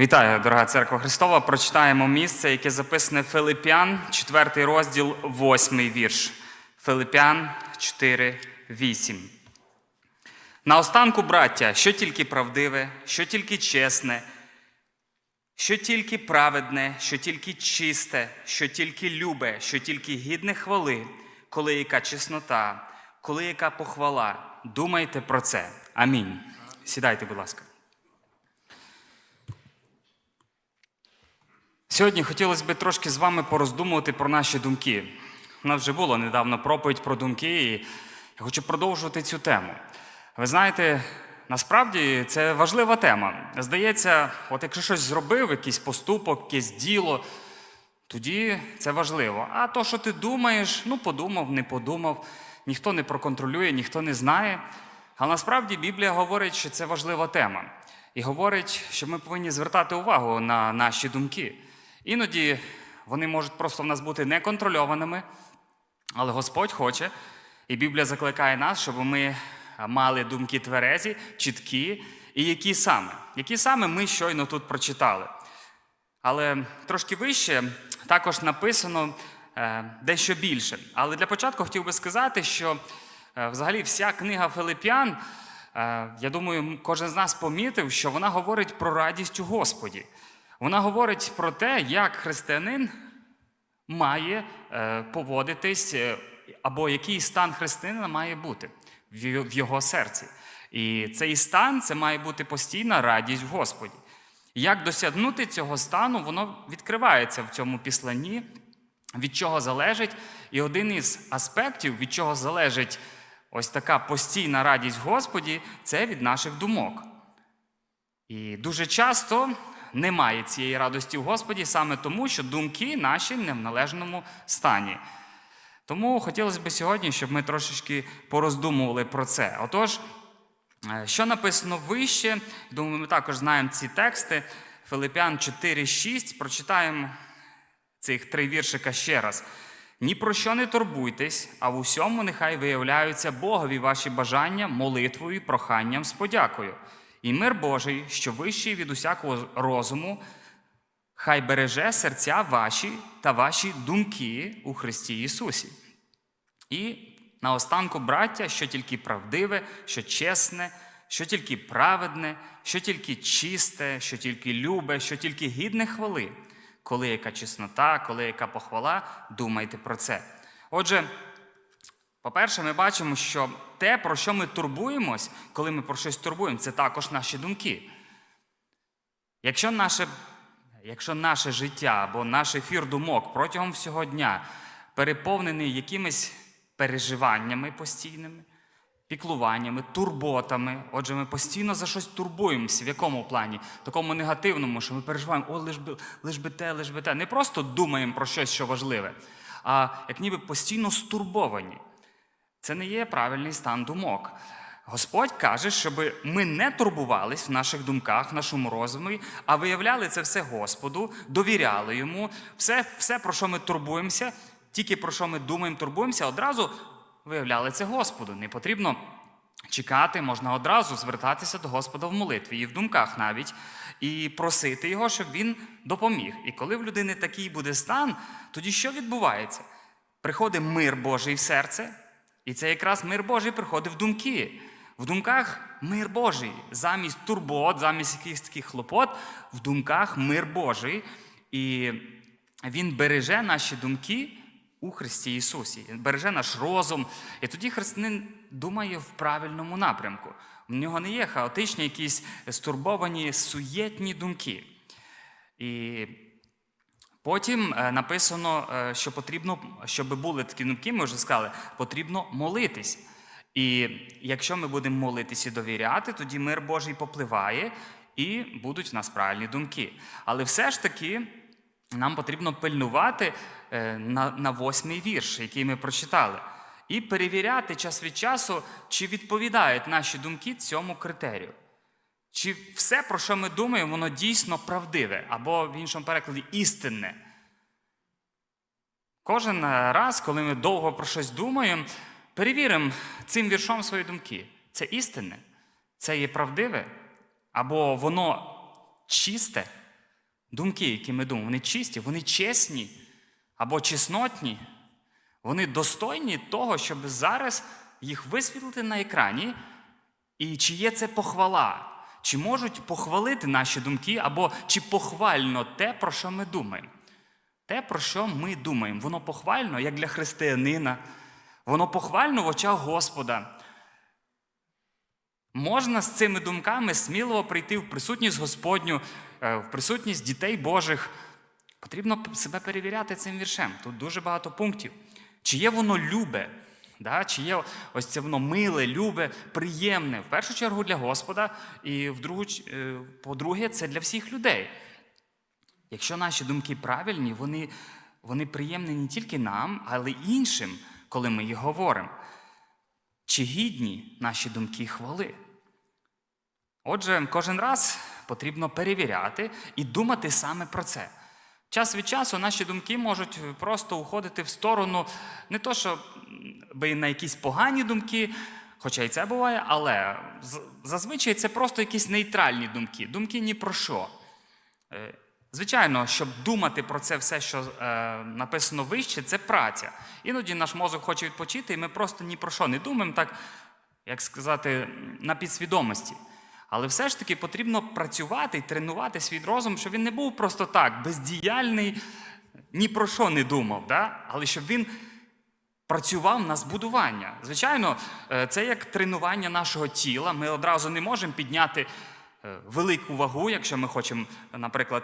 Вітаю, дорога церква Христова. Прочитаємо місце, яке записане Филип'ян, 4 розділ, 8 вірш. Филип'ян 4, 8. Наостанку, браття, що тільки правдиве, що тільки чесне, що тільки праведне, що тільки чисте, що тільки любе, що тільки гідне хвали, коли яка чеснота, коли яка похвала. Думайте про це. Амінь. Сідайте, будь ласка. Сьогодні хотілося б трошки з вами пороздумувати про наші думки. У нас вже було недавно проповідь про думки, і я хочу продовжувати цю тему. Ви знаєте, насправді це важлива тема. Здається, от якщо щось зробив, якийсь поступок, якесь діло, тоді це важливо. А то, що ти думаєш, ну подумав, не подумав, ніхто не проконтролює, ніхто не знає. Але насправді Біблія говорить, що це важлива тема. І говорить, що ми повинні звертати увагу на наші думки. Іноді вони можуть просто в нас бути неконтрольованими, але Господь хоче, і Біблія закликає нас, щоб ми мали думки тверезі, чіткі, і які саме, які саме ми щойно тут прочитали. Але трошки вище також написано е, дещо більше. Але для початку хотів би сказати, що е, взагалі вся книга Филип'ян, е, я думаю, кожен з нас помітив, що вона говорить про радість у Господі. Вона говорить про те, як християнин має е, поводитись, е, або який стан християнина має бути в його серці. І цей стан це має бути постійна радість в Господі. Як досягнути цього стану, воно відкривається в цьому післанні, від чого залежить. І один із аспектів, від чого залежить ось така постійна радість в Господі, це від наших думок. І дуже часто немає цієї радості в Господі саме тому, що думки наші не в належному стані. Тому хотілося б сьогодні, щоб ми трошечки пороздумували про це. Отож, е, що написано вище, думаю, ми також знаємо ці тексти. Филип'ян 4,6. Прочитаємо цих три віршика ще раз. Ні про що не турбуйтесь, а в усьому нехай виявляються Богові ваші бажання молитвою, проханням з подякою. І мир Божий, що вищий від усякого розуму, хай береже серця ваші та ваші думки у Христі Ісусі. І наостанку, браття, що тільки правдиве, що чесне, що тільки праведне, що тільки чисте, що тільки любе, що тільки гідне хвали. Коли яка чеснота, коли яка похвала, думайте про це. Отже, по-перше, ми бачимо, що те, про що ми турбуємось, коли ми про щось турбуємо, це також наші думки. Якщо наше, якщо наше життя або наш ефір думок протягом всього дня переповнений якимись переживаннями постійними, піклуваннями, турботами, отже, ми постійно за щось турбуємося, в якому плані? Такому негативному, що ми переживаємо, о, лиш би, лиш би те, лиш би те. Не просто думаємо про щось, що важливе, а як ніби постійно стурбовані. Це не є правильний стан думок. Господь каже, щоб ми не турбувались в наших думках, в нашому розумі, а виявляли це все Господу, довіряли йому. Все, все, про що ми турбуємося, тільки про що ми думаємо, турбуємося, одразу виявляли це Господу. Не потрібно чекати, можна одразу звертатися до Господа в молитві і в думках навіть, і просити його, щоб він допоміг. І коли в людини такий буде стан, тоді що відбувається? Приходить мир Божий в серце, і це якраз мир Божий приходить в думки. В думках мир Божий. Замість турбот, замість якихось таких хлопот, в думках мир Божий. І Він береже наші думки у Христі Ісусі, береже наш розум. І тоді християнин думає в правильному напрямку. В нього не є хаотичні, якісь стурбовані, суєтні думки. І Потім е, написано, е, що потрібно, щоб були такі думки, ми вже сказали, потрібно молитись. І якщо ми будемо молитись і довіряти, тоді мир Божий попливає і будуть в нас правильні думки. Але все ж таки нам потрібно пильнувати е, на, на восьмий вірш, який ми прочитали, і перевіряти час від часу, чи відповідають наші думки цьому критерію. Чи все, про що ми думаємо, воно дійсно правдиве, або в іншому перекладі істинне? Кожен раз, коли ми довго про щось думаємо, перевіримо цим віршом свої думки. Це істинне, це є правдиве, або воно чисте, думки, які ми думаємо, вони чисті, вони чесні або чеснотні, вони достойні того, щоб зараз їх висвітлити на екрані. І чи є це похвала? Чи можуть похвалити наші думки, або чи похвально те, про що ми думаємо? Те, про що ми думаємо, воно похвально, як для християнина, воно похвально в очах Господа. Можна з цими думками сміливо прийти в присутність Господню, е, в присутність дітей Божих. Потрібно себе перевіряти цим віршем. Тут дуже багато пунктів. Чи є воно любе? Да? Чи є ось це воно миле, любе, приємне? В першу чергу для Господа, і в другу, е, по-друге, це для всіх людей. Якщо наші думки правильні, вони, вони приємні не тільки нам, але й іншим, коли ми їх говоримо. Чи гідні наші думки хвали? Отже, кожен раз потрібно перевіряти і думати саме про це. Час від часу наші думки можуть просто уходити в сторону не то, що би на якісь погані думки, хоча і це буває, але зазвичай це просто якісь нейтральні думки, думки ні про що. Е, Звичайно, щоб думати про це все, що е, написано вище, це праця. Іноді наш мозок хоче відпочити, і ми просто ні про що не думаємо, так, як сказати, на підсвідомості. Але все ж таки потрібно працювати і тренувати свій розум, щоб він не був просто так, бездіяльний, ні про що не думав, да? але щоб він працював на збудування. Звичайно, е, це як тренування нашого тіла. Ми одразу не можемо підняти е, велику вагу, якщо ми хочемо, наприклад,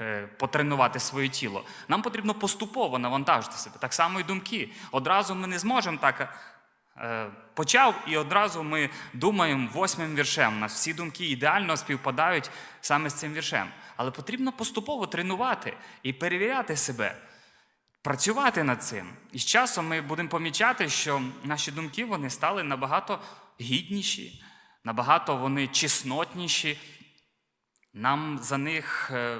е, потренувати своє тіло. Нам потрібно поступово навантажити себе. Так само і думки. Одразу ми не зможемо так. Е, Почав і одразу ми думаємо восьмим віршем. У нас всі думки ідеально співпадають саме з цим віршем. Але потрібно поступово тренувати і перевіряти себе працювати над цим. І з часом ми будемо помічати, що наші думки вони стали набагато гідніші, набагато вони чеснотніші. Нам за них е,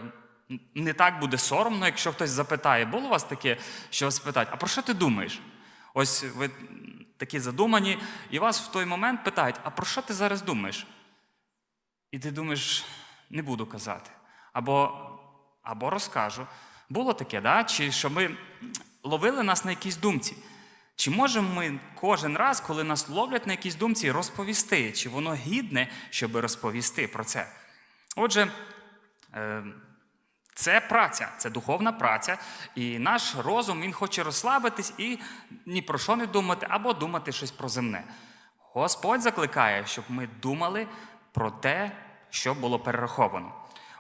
не так буде соромно, якщо хтось запитає, було у вас таке, що вас питають, а про що ти думаєш? Ось ви такі задумані, і вас в той момент питають, а про що ти зараз думаєш? І ти думаєш, не буду казати. Або, або розкажу. Було таке, да? чи що ми ловили нас на якійсь думці. Чи можемо ми кожен раз, коли нас ловлять на якійсь думці, розповісти, чи воно гідне, щоб розповісти про це? Отже, е, це праця, це духовна праця, і наш розум він хоче розслабитись і ні про що не думати, або думати щось про земне. Господь закликає, щоб ми думали про те, що було перераховано.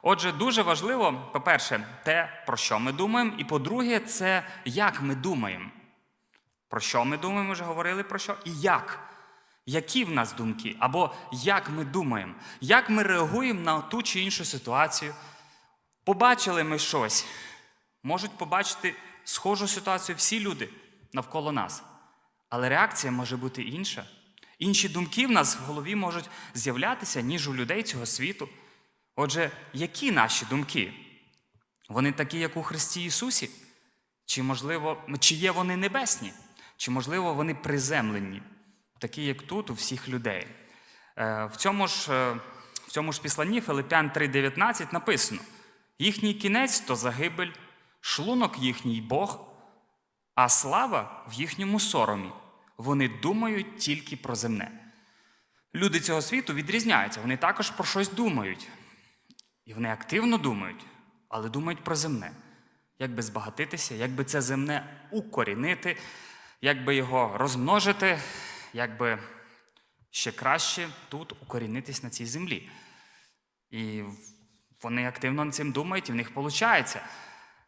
Отже, дуже важливо, по-перше, те, про що ми думаємо, і по-друге, це як ми думаємо. Про що ми думаємо, ми вже говорили про що, і як. Які в нас думки, або як ми думаємо, як ми реагуємо на ту чи іншу ситуацію. Побачили ми щось. Можуть побачити схожу ситуацію всі люди навколо нас. Але реакція може бути інша. Інші думки в нас в голові можуть з'являтися, ніж у людей цього світу. Отже, які наші думки? Вони такі, як у Христі Ісусі? Чи, можливо, чи є вони небесні? Чи, можливо, вони приземлені, такі, як тут, у всіх людей? Е, В цьому ж, е, в цьому ж післанні Филипян 3,19 написано: їхній кінець то загибель, шлунок їхній Бог, а слава в їхньому соромі. Вони думають тільки про земне. Люди цього світу відрізняються, вони також про щось думають. І вони активно думають, але думають про земне. Як би збагатитися, як би це земне укорінити, як би його розмножити, як би ще краще тут укорінитись на цій землі. І вони активно цим думають, і в них виходить.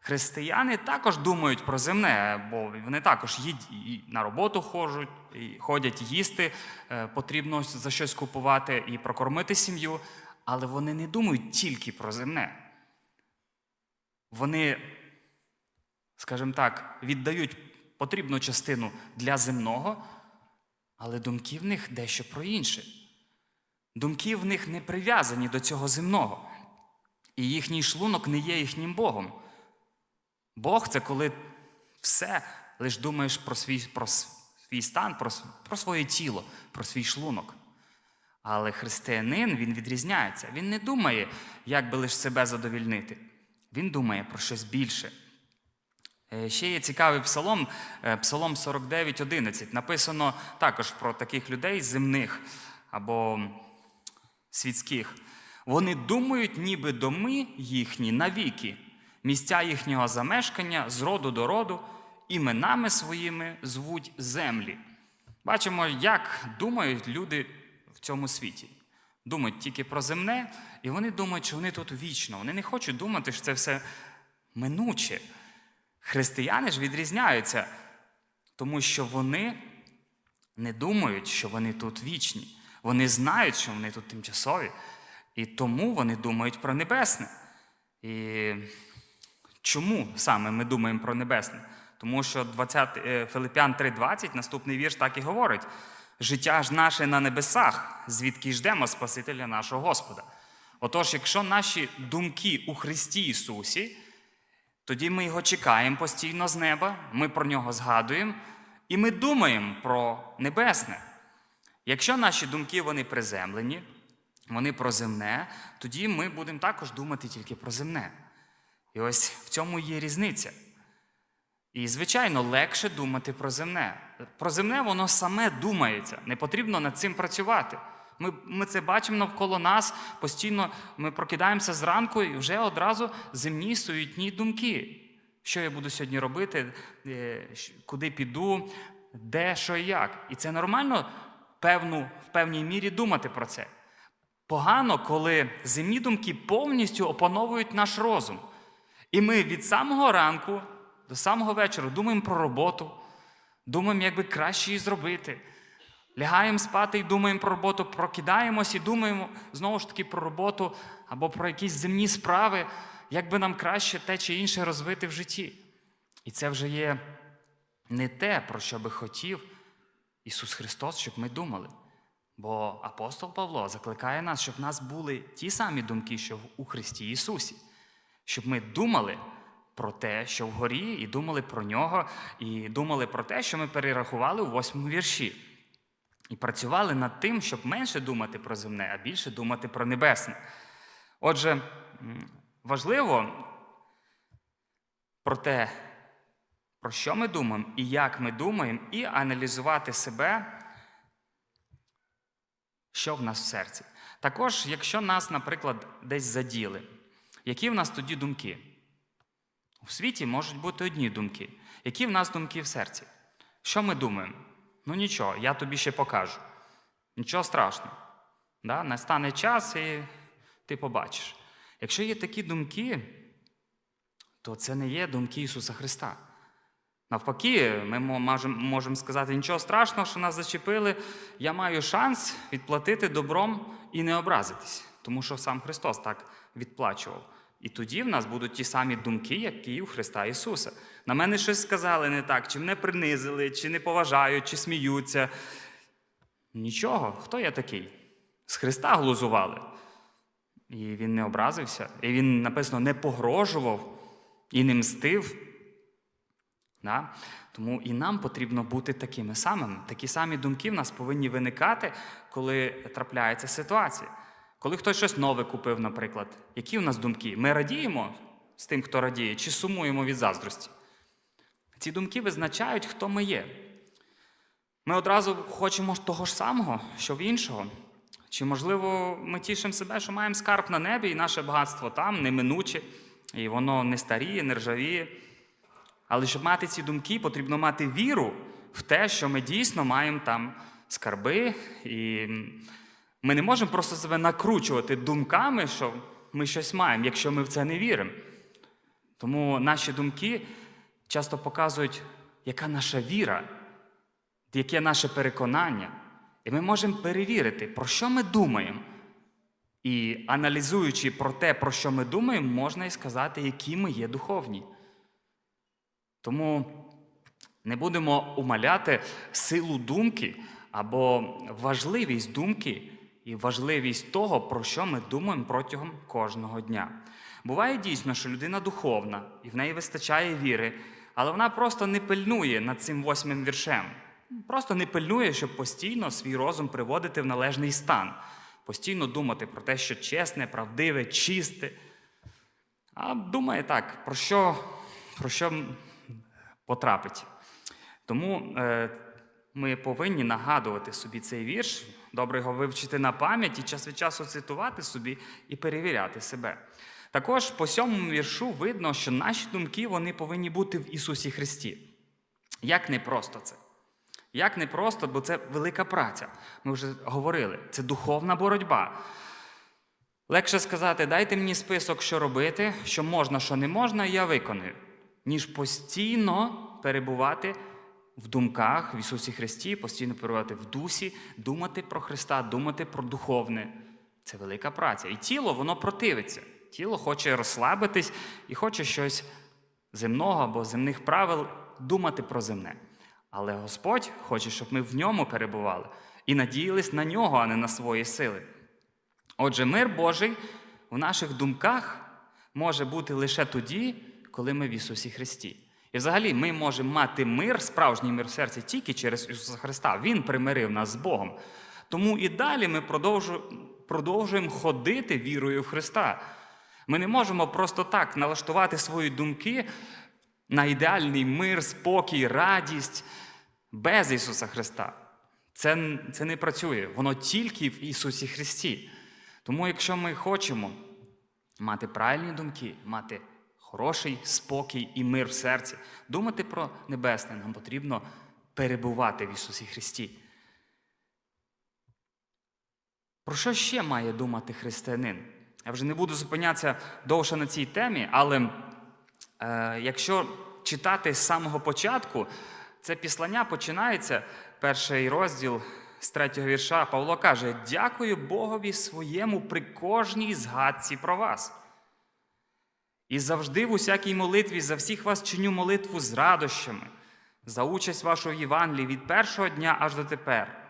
Християни також думають про земне, бо вони також їдь, і на роботу ходять, і ходять їсти, е, потрібно за щось купувати і прокормити сім'ю, але вони не думають тільки про земне. Вони, скажімо так, віддають потрібну частину для земного, але думки в них дещо про інше. Думки в них не прив'язані до цього земного. І їхній шлунок не є їхнім Богом. Бог це коли все лише думаєш про свій, про свій стан, про, про своє тіло, про свій шлунок. Але християнин він відрізняється. Він не думає, як би лише себе задовільнити. він думає про щось більше. Е, Ще є цікавий псалом, е, псалом 49.11. Написано також про таких людей земних або світських. Вони думають, ніби доми їхні навіки, місця їхнього замешкання з роду до роду, іменами своїми звуть землі. Бачимо, як думають люди в цьому світі. Думають тільки про земне, і вони думають, що вони тут вічно. Вони не хочуть думати, що це все минуче. Християни ж відрізняються, тому що вони не думають, що вони тут вічні. Вони знають, що вони тут тимчасові, і тому вони думають про небесне. І чому саме ми думаємо про небесне? Тому що 20, е, Филипян 3:20, наступний вірш так і говорить: життя ж наше на небесах, звідки ждемо Спасителя нашого Господа. Отож, якщо наші думки у Христі Ісусі, тоді ми його чекаємо постійно з неба, ми про нього згадуємо, і ми думаємо про небесне. Якщо наші думки вони приземлені, вони про земне, тоді ми будемо також думати тільки про земне. І ось в цьому є різниця. І, звичайно, легше думати про земне. Про земне воно саме думається, не потрібно над цим працювати. Ми, ми це бачимо навколо нас, постійно ми прокидаємося зранку і вже одразу земні суетні думки. Що я буду сьогодні робити, е, куди піду, де, що і як. І це нормально певну, в певній мірі думати про це. Погано, коли земні думки повністю опановують наш розум. І ми від самого ранку до самого вечора думаємо про роботу, думаємо, як би краще її зробити. Лягаємо спати і думаємо про роботу, прокидаємось і думаємо знову ж таки про роботу або про якісь земні справи, як би нам краще те чи інше розвити в житті. І це вже є не те, про що би хотів Ісус Христос, щоб ми думали. Бо апостол Павло закликає нас, щоб в нас були ті самі думки, що у Христі Ісусі, щоб ми думали про те, що вгорі, і думали про нього, і думали про те, що ми перерахували у восьмому вірші. І працювали над тим, щоб менше думати про земне, а більше думати про небесне. Отже, важливо про те, про що ми думаємо і як ми думаємо, і аналізувати себе, що в нас в серці. Також, якщо нас, наприклад, десь заділи, які в нас тоді думки? У світі можуть бути одні думки. Які в нас думки в серці? Що ми думаємо? Ну нічого, я тобі ще покажу. Нічого страшного. Да? Настане час і ти побачиш. Якщо є такі думки, то це не є думки Ісуса Христа. Навпаки, ми можемо сказати, нічого страшного, що нас зачепили. Я маю шанс відплатити добром і не образитись, тому що сам Христос так відплачував. І тоді в нас будуть ті самі думки, які у Христа Ісуса. На мене щось сказали не так, чи мене принизили, чи не поважають, чи сміються. Нічого, хто я такий? З Христа глузували. І він не образився, і він написано не погрожував і не мстив. Да? Тому і нам потрібно бути такими самими. Такі самі думки в нас повинні виникати, коли трапляється ситуація. Коли хтось щось нове купив, наприклад, які в нас думки? Ми радіємо з тим, хто радіє, чи сумуємо від заздрості? Ці думки визначають, хто ми є. Ми одразу хочемо того ж самого, що в іншого. Чи, можливо, ми тішимо себе, що маємо скарб на небі, і наше багатство там неминуче, і воно не старіє, не ржавіє. Але щоб мати ці думки, потрібно мати віру в те, що ми дійсно маємо там скарби, і ми не можемо просто себе накручувати думками, що ми щось маємо, якщо ми в це не віримо. Тому наші думки часто показують, яка наша віра, яке наше переконання. І ми можемо перевірити, про що ми думаємо. І аналізуючи про те, про що ми думаємо, можна і сказати, які ми є духовні. Тому не будемо умаляти силу думки або важливість думки і важливість того, про що ми думаємо протягом кожного дня. Буває дійсно, що людина духовна і в неї вистачає віри, але вона просто не пильнує над цим восьмим віршем. Просто не пильнує, щоб постійно свій розум приводити в належний стан, постійно думати про те, що чесне, правдиве, чисте. а думає так, про що, про що потрапить. Тому е, ми повинні нагадувати собі цей вірш, добре його вивчити на пам'ять і час від часу цитувати собі і перевіряти себе. Також по сьомому віршу видно, що наші думки вони повинні бути в Ісусі Христі. Як непросто це? Як непросто, бо це велика праця. Ми вже говорили, це духовна боротьба. Легше сказати, дайте мені список, що робити, що можна, що не можна, і я виконую, ніж постійно перебувати в думках в Ісусі Христі, постійно перебувати в дусі, думати про Христа, думати про духовне. Це велика праця. І тіло, воно противиться. Тіло хоче розслабитись і хоче щось земного або земних правил думати про земне. Але Господь хоче, щоб ми в ньому перебували і надіялись на нього, а не на свої сили. Отже, мир Божий в наших думках може бути лише тоді, коли ми в Ісусі Христі. І взагалі ми можемо мати мир, справжній мир в серці тільки через Ісуса Христа. Він примирив нас з Богом. Тому і далі ми продовжуємо ходити вірою в Христа. Ми не можемо просто так налаштувати свої думки на ідеальний мир, спокій, радість без Ісуса Христа. Це, це не працює. Воно тільки в Ісусі Христі. Тому, якщо ми хочемо мати правильні думки, мати хороший спокій і мир в серці, думати про небесне, нам потрібно перебувати в Ісусі Христі. Про що ще має думати християнин? Я вже не буду зупинятися довше на цій темі, але е, якщо читати з самого початку, це післання починається, перший розділ з третього вірша. Павло каже: Дякую Богові своєму при кожній згадці про вас. І завжди в усякій молитві за всіх вас чиню молитву з радощами, за участь вашу в Євангелії від першого дня аж до тепер.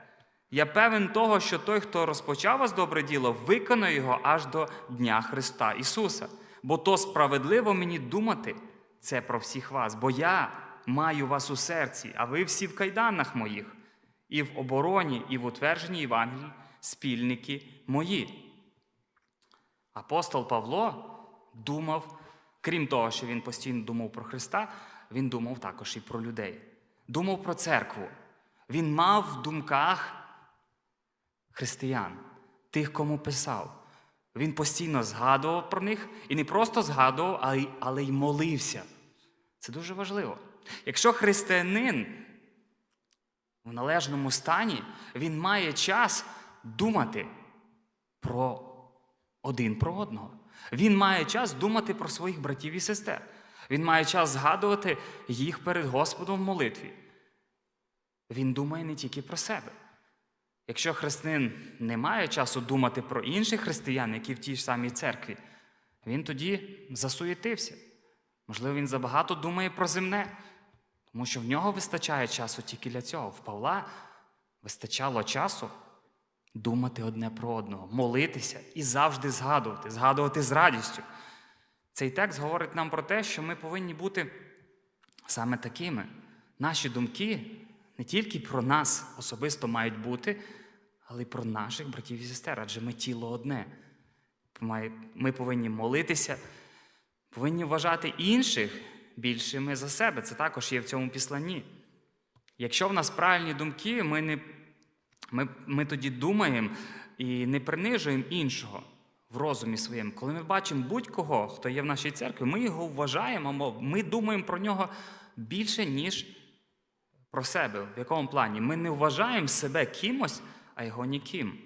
Я певен того, що той, хто розпочав вас добре діло, виконає його аж до Дня Христа Ісуса. Бо то справедливо мені думати це про всіх вас, бо я маю вас у серці, а ви всі в кайданах моїх, і в обороні, і в утвердженні Євангелії спільники мої. Апостол Павло думав, крім того, що він постійно думав про Христа, він думав також і про людей. Думав про церкву. Він мав в думках християн, тих, кому писав. Він постійно згадував про них і не просто згадував, але й, але й молився. Це дуже важливо. Якщо християнин в належному стані, він має час думати про один про одного. Він має час думати про своїх братів і сестер. Він має час згадувати їх перед Господом в молитві. Він думає не тільки про себе. Якщо християнин не має часу думати про інших християн, які в тій ж самій церкві, він тоді засуєтився. Можливо, він забагато думає про земне, тому що в нього вистачає часу тільки для цього. В Павла вистачало часу думати одне про одного, молитися і завжди згадувати, згадувати з радістю. Цей текст говорить нам про те, що ми повинні бути саме такими. Наші думки не тільки про нас особисто мають бути, але й про наших братів і сестер, адже ми тіло одне. Ми повинні молитися, повинні вважати інших більшими за себе. Це також є в цьому післанні. Якщо в нас правильні думки, ми, не, ми, ми тоді думаємо і не принижуємо іншого в розумі своєму. Коли ми бачимо будь-кого, хто є в нашій церкві, ми його вважаємо, ми думаємо про нього більше, ніж про себе. В якому плані? Ми не вважаємо себе кимось, а його ніким.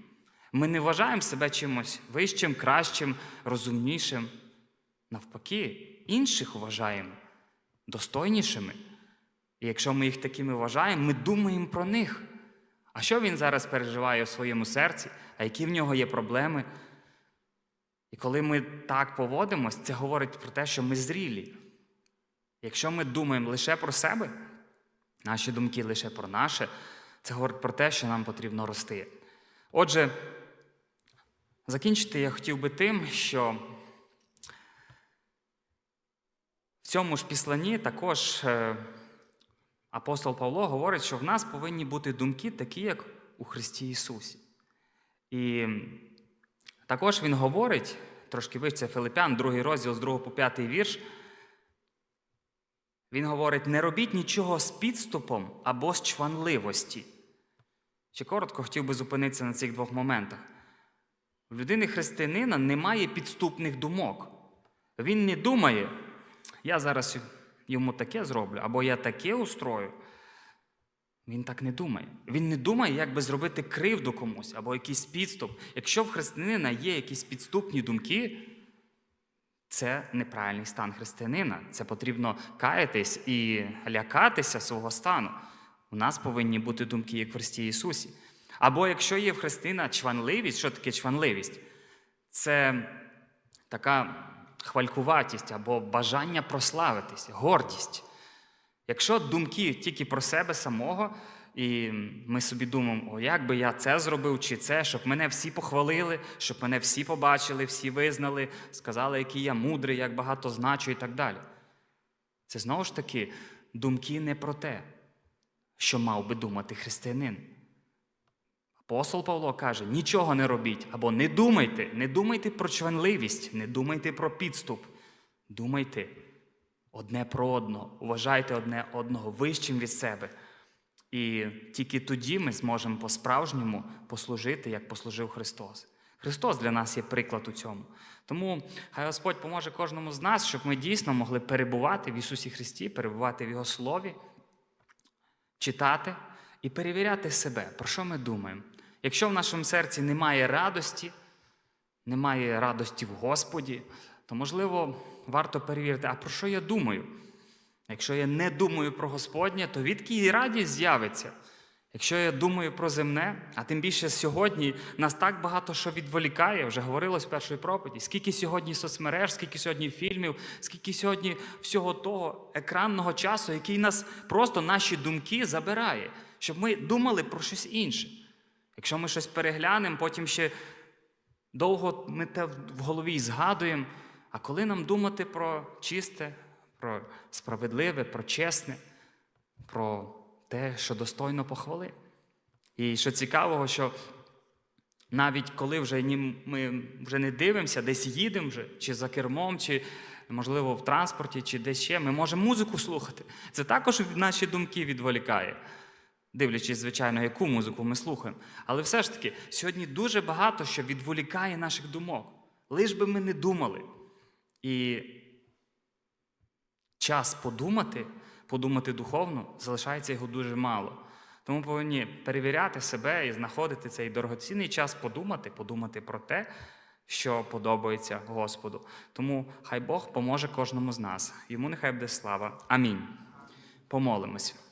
Ми не вважаємо себе чимось вищим, кращим, розумнішим. Навпаки, інших вважаємо достойнішими. І якщо ми їх такими вважаємо, ми думаємо про них. А що він зараз переживає в своєму серці, а які в нього є проблеми? І коли ми так поводимось, це говорить про те, що ми зрілі. Якщо ми думаємо лише про себе, наші думки лише про наше, це говорить про те, що нам потрібно рости. Отже, закінчити я хотів би тим, що в цьому ж післанні також е, апостол Павло говорить, що в нас повинні бути думки такі, як у Христі Ісусі. І також він говорить трошки вище, Филипян, другий розділ з 2 по 5 вірш. Він говорить: не робіть нічого з підступом або з чванливості. Ще коротко хотів би зупинитися на цих двох моментах. У людини християнина немає підступних думок. Він не думає, я зараз йому таке зроблю, або я таке устрою. Він так не думає. Він не думає, як би зробити кривду комусь або якийсь підступ. Якщо в християнина є якісь підступні думки, це неправильний стан християнина. Це потрібно каятись і лякатися свого стану. У нас повинні бути думки, як в Христі Ісусі. Або якщо є в христина чванливість, що таке чванливість? Це така хвалькуватість або бажання прославитись, гордість. Якщо думки тільки про себе самого, і ми собі думаємо, о, як би я це зробив чи це, щоб мене всі похвалили, щоб мене всі побачили, всі визнали, сказали, який я мудрий, як багато значу і так далі. Це знову ж таки думки не про те, що мав би думати християнин. Апостол Павло каже: нічого не робіть або не думайте, не думайте про чванливість, не думайте про підступ. Думайте одне про одного, уважайте одне одного вищим від себе. І тільки тоді ми зможемо по-справжньому послужити, як послужив Христос. Христос для нас є приклад у цьому. Тому хай Господь поможе кожному з нас, щоб ми дійсно могли перебувати в Ісусі Христі, перебувати в Його Слові, читати і перевіряти себе, про що ми думаємо. Якщо в нашому серці немає радості, немає радості в Господі, то, можливо, варто перевірити, а про що я думаю? Якщо я не думаю про Господнє, то відки і радість з'явиться. Якщо я думаю про земне, а тим більше сьогодні нас так багато що відволікає, вже говорилось в першій проповіді, скільки сьогодні соцмереж, скільки сьогодні фільмів, скільки сьогодні всього того екранного часу, який нас просто наші думки забирає, щоб ми думали про щось інше. Якщо ми щось переглянемо, потім ще довго ми те в голові згадуємо, а коли нам думати про чисте, про справедливе, про чесне, про те, що достойно похвали. І що цікавого, що навіть коли вже ми вже не дивимося, десь їдемо вже, чи за кермом, чи, можливо, в транспорті, чи десь ще, ми можемо музику слухати. Це також наші думки відволікає, дивлячись, звичайно, яку музику ми слухаємо. Але все ж таки, сьогодні дуже багато що відволікає наших думок. Лиш би ми не думали. І час подумати, подумати духовно, залишається його дуже мало. Тому повинні перевіряти себе і знаходити цей дорогоцінний час подумати, подумати про те, що подобається Господу. Тому хай Бог поможе кожному з нас. Йому нехай буде слава. Амінь. Помолимось.